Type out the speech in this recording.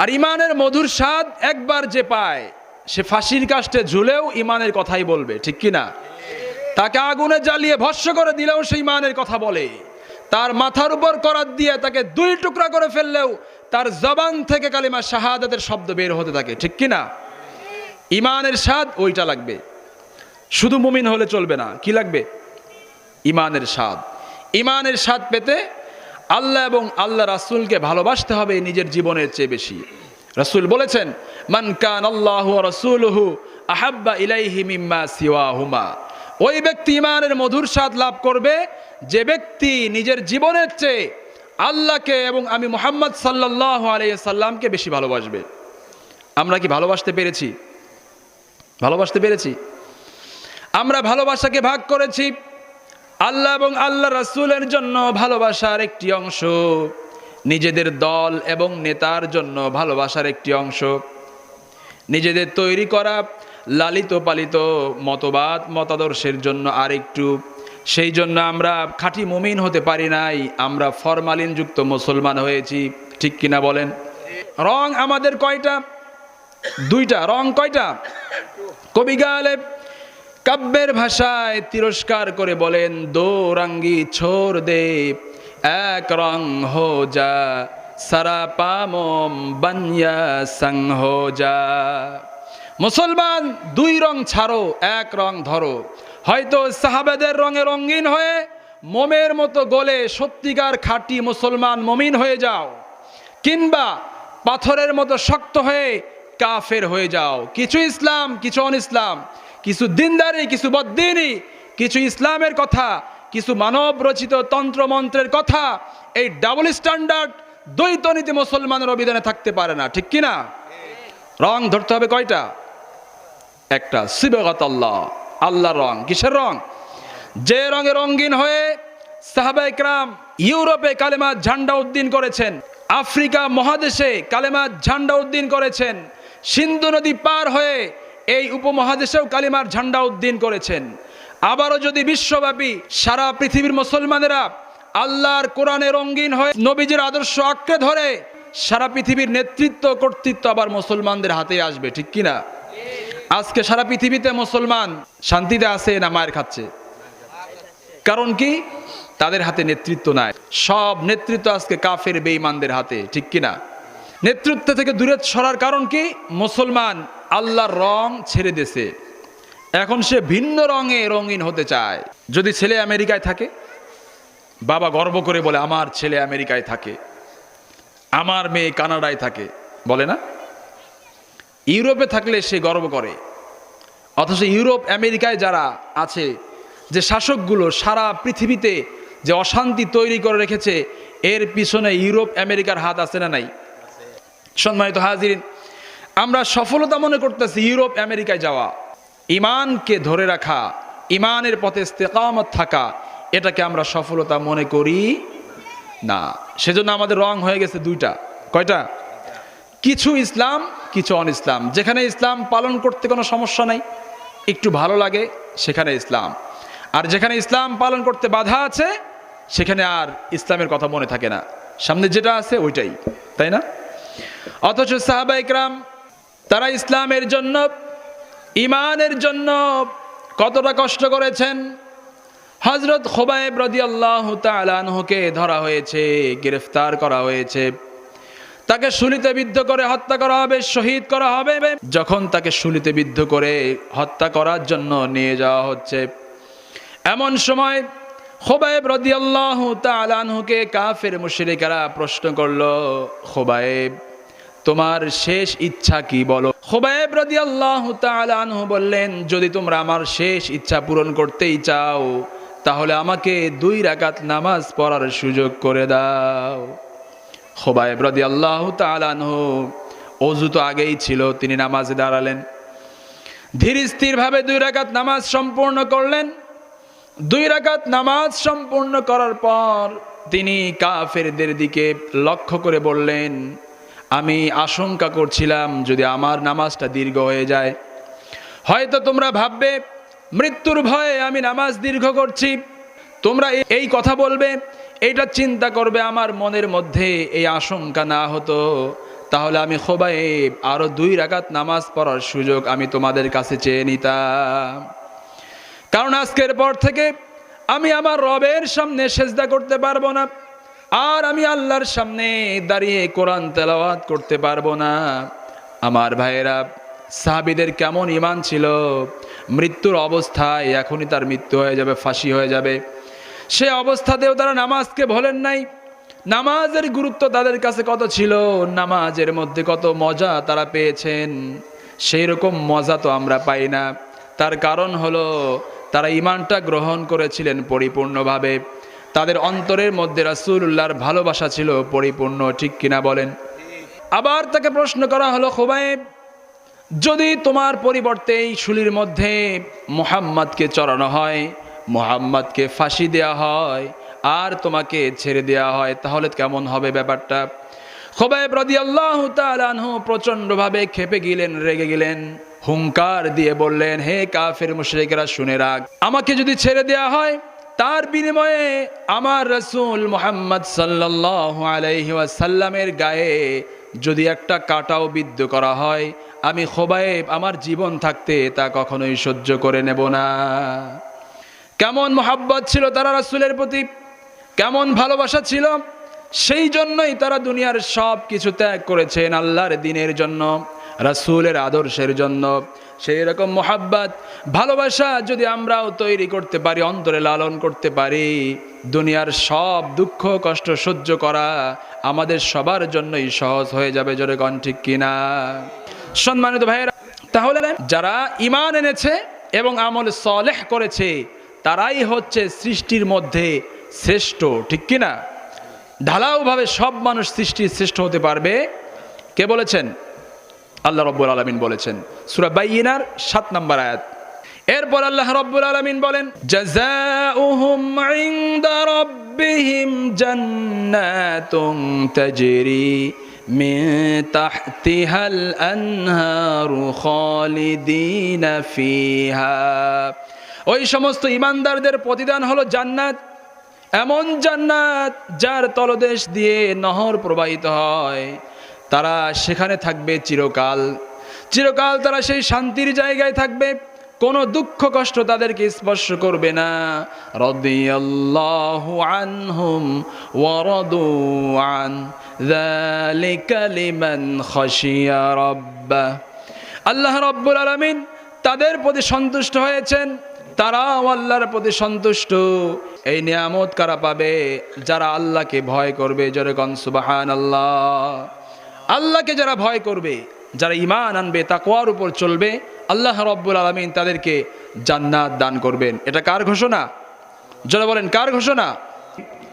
আর ইমানের মধুর স্বাদ একবার যে পায়, সে ফাঁসির কাষ্টে ঝুলেও ইমানের কথাই বলবে, ঠিক কি না তাকে আগুনে জ্বালিয়ে ভস্য করে দিলেও সে ইমানের কথা বলে। তার মাথার উপর করাত দিয়ে তাকে দুই টুকরা করে ফেললেও তার জবান থেকে কালিমা শাহাদাতের শব্দ বের হতে থাকে, ঠিক কি না ইমানের স্বাদ ওইটা লাগবে। শুধু মুমিন হলে চলবে না, কি লাগবে? ইমানের স্বাদ। ইমানের স্বাদ পেতে আল্লাহ এবং আল্লাহ রাসূলকে ভালোবাসতে হবে নিজের জীবনের চেয়ে বেশি। রাসূল বলেছেন, মান কান আল্লাহ রাসূলুহু আহাব্বা ইলাইহি মিম্মা সিওয়াহুমা। ওই ব্যক্তি ইমানের মধুর স্বাদ লাভ করবে, যে ব্যক্তি নিজের জীবনের চেয়ে আল্লাহকে এবং আমি মোহাম্মদ আলাইহি সাল্লামকে বেশি ভালোবাসবে। আমরা কি ভালোবাসতে পেরেছি? ভালোবাসতে পেরেছি? আমরা ভালোবাসাকে ভাগ করেছি আল্লাহ এবং আল্লাহ রাসূলের জন্য ভালোবাসার একটি অংশ। নিজেদের দল এবং নেতার জন্য ভালোবাসার একটি অংশ। নিজেদের তৈরি করা লালিত পালিত মতবাদ, মতাদর্শের জন্য আরেকটু। সেই জন্য আমরা খাঁটি মুমিন হতে পারি নাই, আমরা ফরমালিনযুক্ত মুসলমান হয়েছি। ঠিক কিনা বলেন? রং আমাদের কয়টা? দুইটা। রং কয়টা? কবি গালেব কাব্যের ভাষায় তিরস্কার করে বলেন দো রঙ্গি ছোর দে, এক রং হো যা, সারা পামম বানিয়া সং হো যা। মুসলমান, দুই রং ছাড়ো, এক রং ধরো। হয়তো সাহাবেদের রঙে রঙিন হয়ে, মোমের মতো গলে সত্যিকার খাঁটি মুসলমান মমিন হয়ে যাও। কিংবা পাথরের মতো শক্ত হয়ে কাফের হয়ে যাও। কিছু ইসলাম, কিছু অন ইসলাম কিছু দিনদারি, কিছু বদ্দিনী, কিছু ইসলামের কথা, কিছু মানব রচিত তন্ত্রমন্ত্রের কথা, এই ডাবল স্ট্যান্ডার্ড দ্বৈত নীতি মুসলমানের অভিধানে থাকতে পারে না, ঠিক কিনা? রং ধরতে হবে কয়টা? একটা শিবগত আল্লাহ, আল্লাহর রং, কিসের রং? যে রঙে রঙিন হয়ে সাহাবা ইকরাম ইউরোপে কালেমা ঝান্ডা উদ্দিন করেছেন, আফ্রিকা মহাদেশে কালেমা ঝান্ডা উদ্দিন করেছেন, সিন্ধু নদী পার হয়ে এই উপমহাদেশেও কালিমার ঝান্ডা উদ্দিন করেছেন। আবারও যদি বিশ্বব্যাপী সারা পৃথিবীর মুসলমানেরা আল্লাহর কোরআনে রঙিন হয়ে নবীজের আদর্শ আঁকড়ে ধরে, সারা পৃথিবীর নেতৃত্ব কর্তৃত্ব আবার মুসলমানদের হাতে আসবে, ঠিক কিনা আজকে সারা পৃথিবীতে মুসলমান শান্তিতে আছে না মায়ের খাচ্ছে? কারণ কি? তাদের হাতে নেতৃত্ব নাই। সব নেতৃত্ব আজকে কাফের বেঈমানদের হাতে, ঠিক কিনা নেতৃত্ব থেকে দূরে সরার কারণ কি? মুসলমান আল্লাহর রং ছেড়ে দেছে এখন সে ভিন্ন রঙে রঙিন হতে চায়। যদি ছেলে আমেরিকায় থাকে, বাবা গর্ব করে বলে, আমার ছেলে আমেরিকায় থাকে, আমার মেয়ে কানাডায় থাকে। বলে না? ইউরোপে থাকলে সে গর্ব করে। অথচ ইউরোপ, আমেরিকায় যারা আছে, যে শাসকগুলো সারা পৃথিবীতে যে অশান্তি তৈরি করে রেখেছে, এর পিছনে ইউরোপ, আমেরিকার হাত আছে না নাই? সম্মানিত হাজির আমরা সফলতা মনে করতেছি ইউরোপ, আমেরিকায় যাওয়া। ইমানকে ধরে রাখা, ইমানের পথে ইস্তেকামত থাকা, এটাকে আমরা সফলতা মনে করি না। সেজন্য আমাদের রং হয়ে গেছে দুইটা। কয়টা? কিছু ইসলাম, কিছু অন ইসলাম যেখানে ইসলাম পালন করতে কোনো সমস্যা নাই, একটু ভালো লাগে, সেখানে ইসলাম। আর যেখানে ইসলাম পালন করতে বাধা আছে, সেখানে আর ইসলামের কথা মনে থাকে না। সামনে যেটা আছে, ওইটাই। তাই না? অথচ সাহাবা ইকরাম তারা ইসলামের জন্য ইমানের জন্য কতটা কষ্ট করেছেন? হজরত খোবাইব রদি আল্লাহ তালানহকে ধরা হয়েছে, গ্রেফতার করা হয়েছে। তাকে শুলিতে বিদ্ধ করে হত্যা করা হবে, শহীদ করা হবে। যখন তাকে শুলিতে বিদ্ধ করে হত্যা করার জন্য নিয়ে যাওয়া হচ্ছে, এমন সময় খোবায়েব রদিয়াল্লাহ তালানহুকে কাফের মুশরিকারা প্রশ্ন করল খোবায়েব তোমার শেষ ইচ্ছা কি বলো? খোবায়েব রদিয়াল্লাহ তালানহু বললেন, যদি তোমরা আমার শেষ ইচ্ছা পূরণ করতেই চাও, তাহলে আমাকে দুই রাকাত নামাজ পড়ার সুযোগ করে দাও। খোবায়েব রদি আল্লাহ তালানহু অজু তো আগেই ছিল, তিনি নামাজে দাঁড়ালেন। ধীর স্থিরভাবে দুই রাকাত নামাজ সম্পূর্ণ করলেন। দুই রাকাত নামাজ সম্পূর্ণ করার পর তিনি কাফেরদের দিকে লক্ষ্য করে বললেন আমি আশঙ্কা করছিলাম যদি আমার নামাজটা দীর্ঘ হয়ে যায়। হয়তো তোমরা ভাববে, মৃত্যুর ভয়ে আমি নামাজ দীর্ঘ করছি। তোমরা এই কথা বলবে, এইটা চিন্তা করবে আমার মনের মধ্যে এই আশঙ্কা না হতো। তাহলে আমি খোবাইব আরও দুই রাকাত নামাজ পড়ার সুযোগ আমি তোমাদের কাছে চেয়ে নিতাম। কারণ আজকের পর থেকে আমি আমার রবের সামনে সেজদা করতে পারব না। আর আমি আল্লাহর সামনে দাঁড়িয়ে কোরআন তেলাওয়াত করতে পারব না। আমার ভাইয়েরা, সাহাবিদের কেমন ইমান ছিল? মৃত্যুর অবস্থায় এখনই তার মৃত্যু হয়ে যাবে, ফাঁসি হয়ে যাবে। সে অবস্থাতেও তারা নামাজকে ভোলেন নাই। নামাজের গুরুত্ব তাদের কাছে কত ছিল? নামাজের মধ্যে কত মজা তারা পেয়েছেন। সেই রকম মজা তো আমরা পাই না। তার কারণ হলো, তারা ইমানটা গ্রহণ করেছিলেন পরিপূর্ণভাবে। তাদের অন্তরের মধ্যে রাসূলুল্লাহর ভালোবাসা ছিল পরিপূর্ণ, ঠিক কিনা বলেন? আবার তাকে প্রশ্ন করা হলো, খোবাইব, যদি তোমার পরিবর্তে এই শুলির মধ্যে মোহাম্মদকে চড়ানো হয়, মোহাম্মদকে ফাঁসি দেয়া হয় আর তোমাকে ছেড়ে দেয়া হয়, তাহলে কেমন হবে ব্যাপারটা? খোবাইব রদি আল্লাহ তালানহু প্রচণ্ডভাবে খেপে গেলেন, রেগে গেলেন হুঙ্কার দিয়ে বললেন, হে কাফের মুশরিকেরা, শুনে রাখ। আমাকে যদি ছেড়ে দেয়া হয় তার বিনিময়ে আমার রসুল মোহাম্মদ সাল্লাহ আলাইহি ওয়াসাল্লামের গায়ে যদি একটা কাটাও বিদ্ধ করা হয়, আমি খোবায়েব আমার জীবন থাকতে তা কখনোই সহ্য করে নেব না। কেমন মোহাব্বত ছিল তারা রাসূলের প্রতি? কেমন ভালোবাসা ছিল? সেই জন্যই তারা দুনিয়ার সব কিছু ত্যাগ করেছেন আল্লাহর দিনের জন্য, রাসূলের আদর্শের জন্য। সেই রকম মোহাব্বত, ভালোবাসা যদি আমরাও তৈরি করতে পারি, অন্তরে লালন করতে পারি, দুনিয়ার সব দুঃখ, কষ্ট সহ্য করা আমাদের সবার জন্যই সহজ হয়ে যাবে, জোরে কন ঠিক কিনা? সম্মানিত ভাইয়েরা, তাহলে যারা ইমান এনেছে এবং আমল সলেহ করেছে, তারাই হচ্ছে সৃষ্টির মধ্যে শ্রেষ্ঠ, ঠিক কিনা? ঢালাওভাবে সব মানুষ সৃষ্টির শ্রেষ্ঠ হতে পারবে? কে বলেছেন? আল্লাহ রব্বুল আলমিন বলেছেন। সুরা বাইনার সাত নম্বর আয়াত। এরপর আল্লাহ রব্বুল আলমিন বলেন ওই সমস্ত ইমানদারদের প্রতিদান হলো জান্নাত। এমন জান্নাত যার তলদেশ দিয়ে নহর প্রবাহিত হয়। তারা সেখানে থাকবে চিরকাল। চিরকাল তারা সেই শান্তির জায়গায় থাকবে। কোনো দুঃখ কষ্ট তাদেরকে স্পর্শ করবে না। রদিয়াল্লাহু আনহুম ওয়ারাদু আন যালিকা লিমান খাশিয়া রাব্বাহ। আল্লাহ রব্বুল আলামিন তাদের প্রতি সন্তুষ্ট হয়েছেন। তারাও আল্লাহর প্রতি সন্তুষ্ট। এই নিয়ামত কারা পাবে? যারা আল্লাহকে ভয় করবে, জোরে কন সুবাহান আল্লাহ আল্লাহকে যারা ভয় করবে, যারা ইমান আনবে তাকোয়ার উপর চলবে, আল্লাহ রব্বুল আলমিন তাদেরকে জান্নাত দান করবেন। এটা কার ঘোষণা? যারা বলেন, কার ঘোষণা?